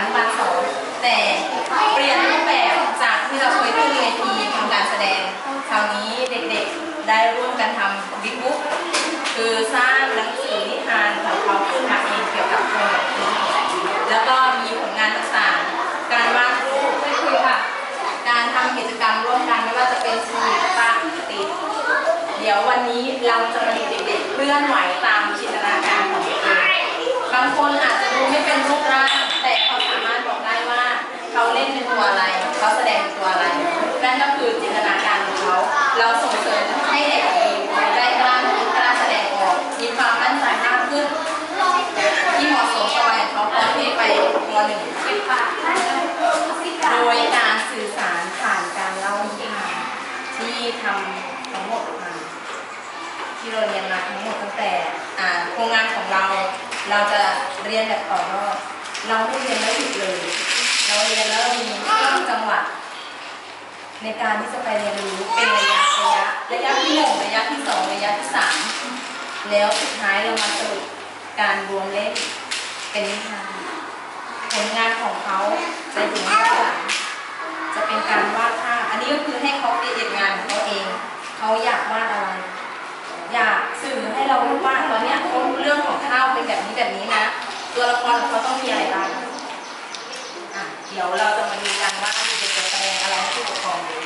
อนุบาลสองแต่เปลี่ยนรูปแบบจากที่เราเคยขึ้นเวทีทำการแสดง คราวนี้เด็กๆได้ร่วมกันทำบิ๊กบุ๊กคือสร้างหนังสือนิทานของเขาขึ้นมาเองเกี่ยวกับคนแบบนี้แล้วก็มีผลงานต่างๆ การวาดรูปไม่คุยค่ะ การทำกิจกรรมร่วมกันไม่ว่าจะเป็นศิลปะติดเดี๋ยววันนี้เราจะมาเด็กๆเคลื่อนไหวตามจินตนาการของตัวเองบางคนอาจจะดูไม่เป็นรูปร่าง ล่นเป็นตัวอะไร เขาแสดงตัวอะไร นั่นก็คือจินตนาการของเขา เราส่งเสริมให้เด็กมีได้กล้าคิดกล้าแสดงออก มีความมั่นใจมากขึ้น ที่เหมาะสมกับวัยของเขาตอนที่ไปมหนึ่งโดยการสื่อสารผ่านการเล่านิทานที่ทำทั้งหมดมาที่เราเรียนมาทั้งหมดตั้งแต่โครงงานของเรา เราจะเรียนแบบต่อยอดเราไม่เรียนแล้วหยุดเลย เราเรียนแล้วมีเรื่องจังหวะในการที่จะไปเรียนรู้เป็นระยะระยะระยะที่หนึ่งระยะที่สองระยะที่สามแล้วสุดท้ายเรามาสรุปการรวมเล่มเป็นนิทานผลงานของเขาจะอยู่ข้างหลังจะเป็นการวาดภาพอันนี้ก็คือให้เขาเรียนงานของเขาเอง เขาอยากวาดอะไร อยากสื่อให้เรารู้ว่าตอนเนี้ยเขารู้เรื่องของข้าวเป็นแบบนี้แบบนี้นะ ตัวละครของเขาต้องมีอะไรบ้าง เดี๋ยวเราจะมาดูกันว่าเด็กจะแสดงอะไรให้ผู้ปกครองดู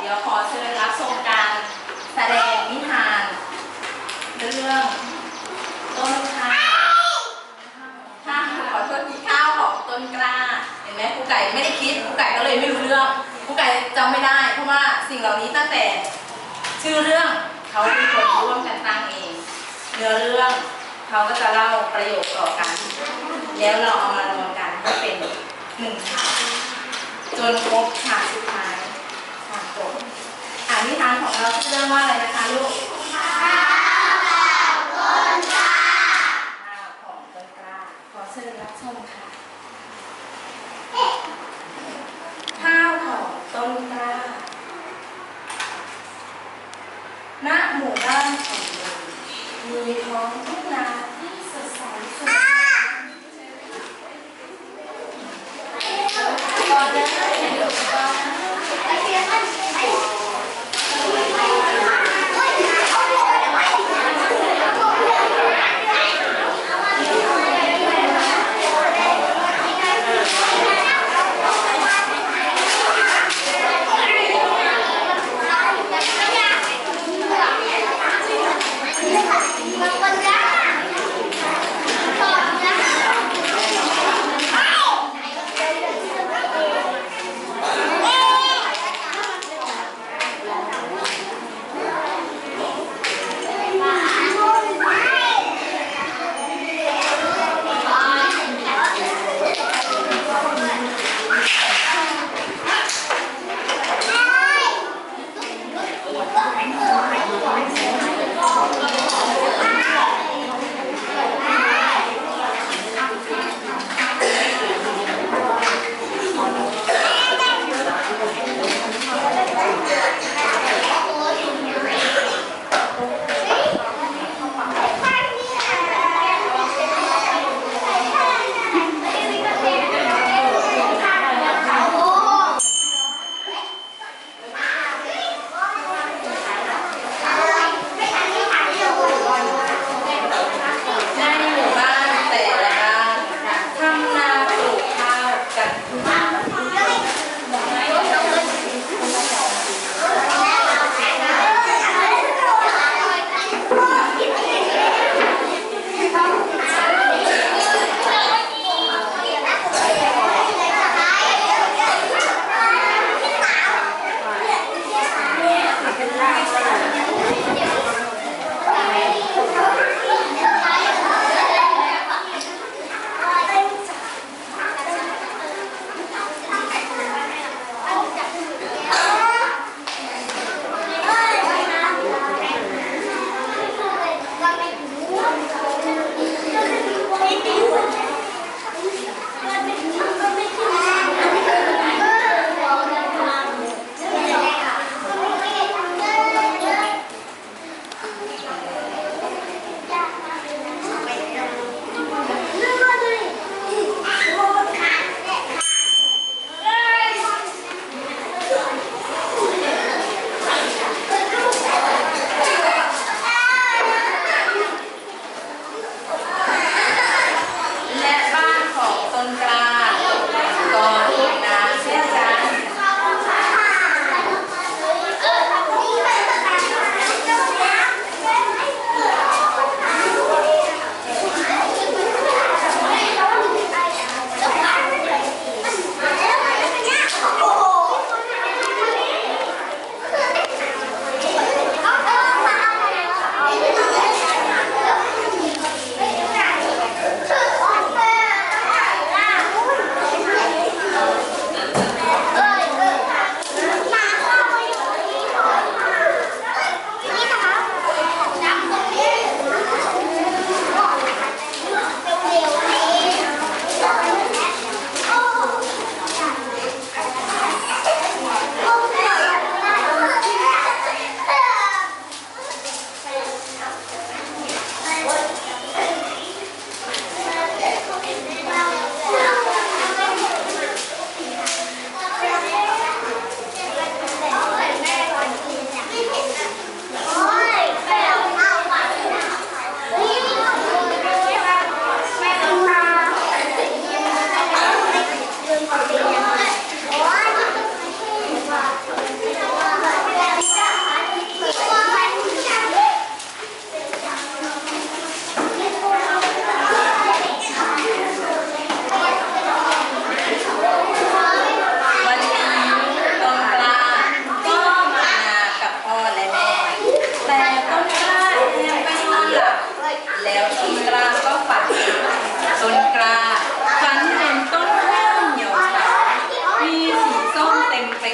เดี๋ยวขอเชิญรับชมการแสดงนิทาน เรื่องต้นข้าวข้าวขอโทษทีข้าวของต้นกล้า เห็นไหมครูไก่ไม่ได้คิดครูไก่ก็เลยไม่รู้เรื่องครูไก่จำไม่ได้ เพราะว่าสิ่งเหล่านี้ตั้งแต่ชื่อเรื่องเขาเป็นคนร่วมกันตั้งเอง เนื้อเรื่องเขาก็จะเล่าประโยคต่อกัน แล้วเราเอามารวมกันให้เป็นหนึ่งฉากจนครบฉากสุดท้ายฉากจบอ่านนิทานของเราชื่อเรื่องว่าอะไรนะคะลูกข้าวของต้นกล้าขอเชิญรับชมค่ะข้าวของต้นกล้าณหมู่บ้านแห่งหนึ่งมีท้องทุ่งนา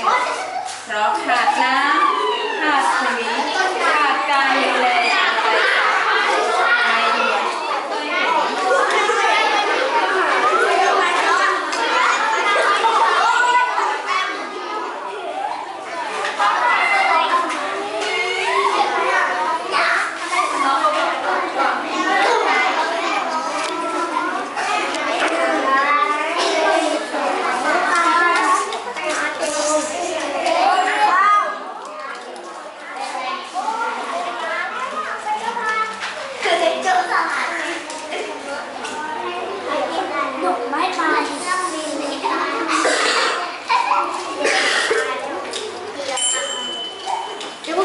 เพราะขาดน้ำขาดปุ๋ย